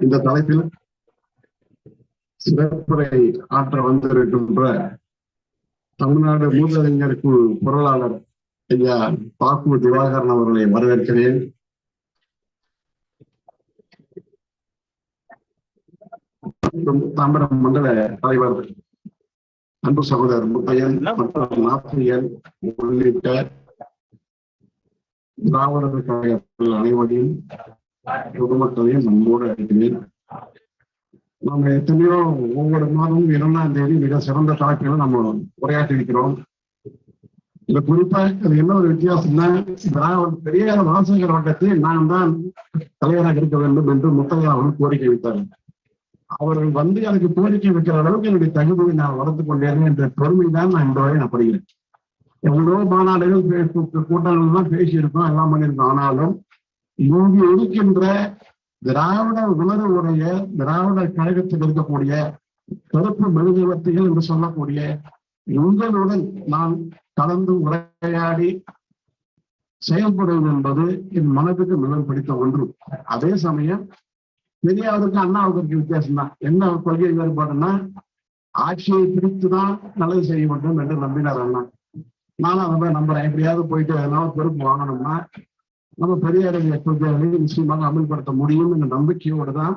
இந்த தலைப்பில் சிறப்புரை ஆற்ற வந்திருக்கின்ற தமிழ்நாடு மூதறிஞர் குழு பொருளாளர் ஐயா பாக்கு திவாகரன் அவர்களை வரவேற்கிறேன். தாம்பரம் மண்டல தலைவர் அன்பு சகோதரர் முத்தையன் மற்றும் நாத்தியன் உள்ளிட்ட திராவிடர் கழகத்தில் அனைவரையும் பொதுமக்களையும் நம்மோடு அழைக்கிறேன். நம்ம எத்தனையோ ஒவ்வொரு மாதமும் இரண்டாம் தேதி மிக சிறந்த தலைப்பில் நம்ம உரையாற்றி இருக்கிறோம். இதுல குறிப்பா அது என்ன ஒரு வித்தியாசம்னா திராவிட பெரியார் வாசகர் வட்டத்தை நான் தான் தலைவராக இருக்க வேண்டும் என்று முத்தையா அவர்கள் கோரிக்கை வைத்தார். அவர்கள் வந்து எனக்கு கோரிக்கை வைக்கிற அளவுக்கு என்னுடைய தகுதியை நான் வளர்த்து கொண்டேன் என்ற பெருமை தான் நான் இந்த வரை நான் படுகிறேன். எவ்வளவோ மாநாடுகள் கூட்டங்கள் எல்லாம் பேசியிருக்கோம் எல்லாம் பண்ணியிருக்கோம். ஆனாலும் இங்கு இருக்கின்ற திராவிட உணர்வு உடைய திராவிட கழகத்தில் இருக்கக்கூடிய கருப்பு மெழுகுவர்த்திகள் என்று சொல்லக்கூடிய உங்களுடன் நான் கலந்து உரையாடி செயல்படுவது என்பது என் மனதுக்கு மிகவும் பிடித்த ஒன்று. அதே சமயம் பெரியாருக்கு அண்ணாவுக்கு இருக்க வித்தியாசம் தான் என்ன கொள்கை வேறுபாடுன்னா ஆட்சியை பிடித்துதான் நல்லது செய்ய வேண்டும் என்று நம்பினார் அண்ணா. நானும் அதை மாதிரி நம்புறேன். எப்படியாவது போயிட்டு எதனால பொறுப்பு வாங்கணும்னா நம்ம பெரியாருடைய கொள்கைகளை நிச்சயமாக அமல்படுத்த முடியும் என்ற நம்பிக்கையோடு தான்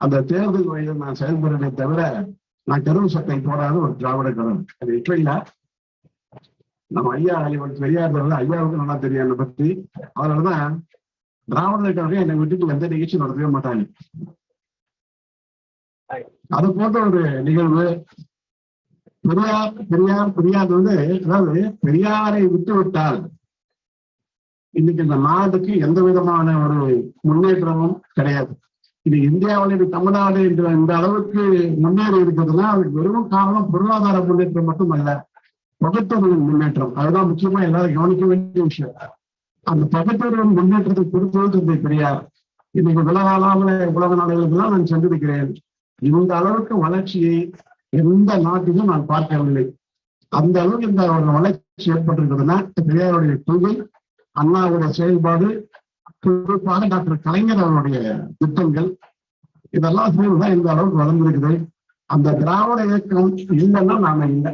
அந்த தேர்தல் வழியில் நான் செயல்படுறதை தவிர நான் கருவு சட்டை போடாத ஒரு திராவிட கடன் அது இப்ப நம்ம ஐயா அலிவன் பெரியார் ஐயாவுக்கு நல்லா தெரியும் என்னை பத்தி. அதனாலதான் திராவிடர் கழகம் என்னை விட்டுட்டு எந்த நிகழ்ச்சி நடத்தவே மாட்டாங்க. அது போன்ற ஒரு நிகழ்வு. பெரியார் பெரியார் பெரியார் வந்து அதாவது பெரியாரை விட்டு விட்டால் இன்னைக்கு இந்த நாட்டுக்கு எந்த விதமான ஒரு முன்னேற்றமும் கிடையாது. இது இந்தியாவில் இது தமிழ்நாடு என்ற இந்த அளவுக்கு முன்னேறி இருக்கிறதுனா அதுக்கு வெறும் காரணம் பொருளாதார முன்னேற்றம் மட்டும் அல்ல பகுத்தறிவின் முன்னேற்றம். அதுதான் முக்கியமா எல்லாரும் கவனிக்க வேண்டிய விஷயம். அந்த பகுத்தறிவின் முன்னேற்றத்தை கொடுத்தது தந்தை பெரியார் இன்னைக்கு உலக அளவுல உலக நாடுகளுக்கெல்லாம் நான் சென்றிருக்கிறேன். இந்த அளவுக்கு வளர்ச்சியை எந்த நாட்டிலும் நான் பார்க்கவில்லை. அந்த அளவுக்கு இந்த ஒரு வளர்ச்சி ஏற்பட்டிருக்கிறதுனா பெரியாருடைய கொள்கை அண்ணாவுடைய செயல்பாடு குறிப்பாக டாக்டர் கலைஞர் அவருடைய திட்டங்கள் இதெல்லாம் சேர்ந்துதான் இந்த அளவுக்கு வளர்ந்திருக்குது. அந்த திராவிட இயக்கம் இல்லைன்னா நாம இல்லை.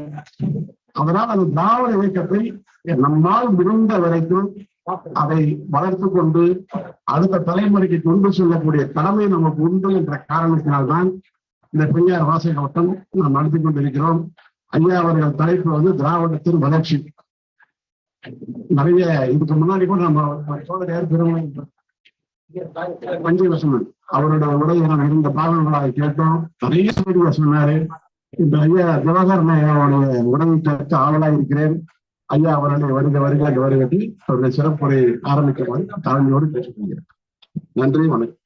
அதனால் அந்த திராவிட இயக்கத்தை நம்மால் முடிந்த வரைக்கும் அதை வளர்த்து கொண்டு அடுத்த தலைமுறைக்கு கொண்டு செல்லக்கூடிய கடமை நமக்கு உண்டு என்ற காரணத்தினால்தான் இந்த பெரியார் வாசக வட்டம் நாம் நடத்தி கொண்டிருக்கிறோம். ஐயா அவர்கள் தலைப்பு வந்து திராவிடத்தின் வளர்ச்சி. நிறைய இதுக்கு முன்னாடி கூட நம்ம சோதனையார் பெருமை பஞ்சவசமன் அவரோட உடைய நம்ம இருந்த பாகங்களாக கேட்டோம். நிறைய செய்திகளை சொன்னாரு? இந்த ஐயா திவாகரன் ஐயாவுடைய உடலை கேட்க ஆவலா இருக்கிறேன். ஐயா அவர்களை வருக வருகிறாக வருகட்டி அவருடைய சிறப்புரை ஆரம்பிக்குமாறு தாழ்மையோடு பேசிக்கொள்கிறேன் நன்றி வணக்கம்.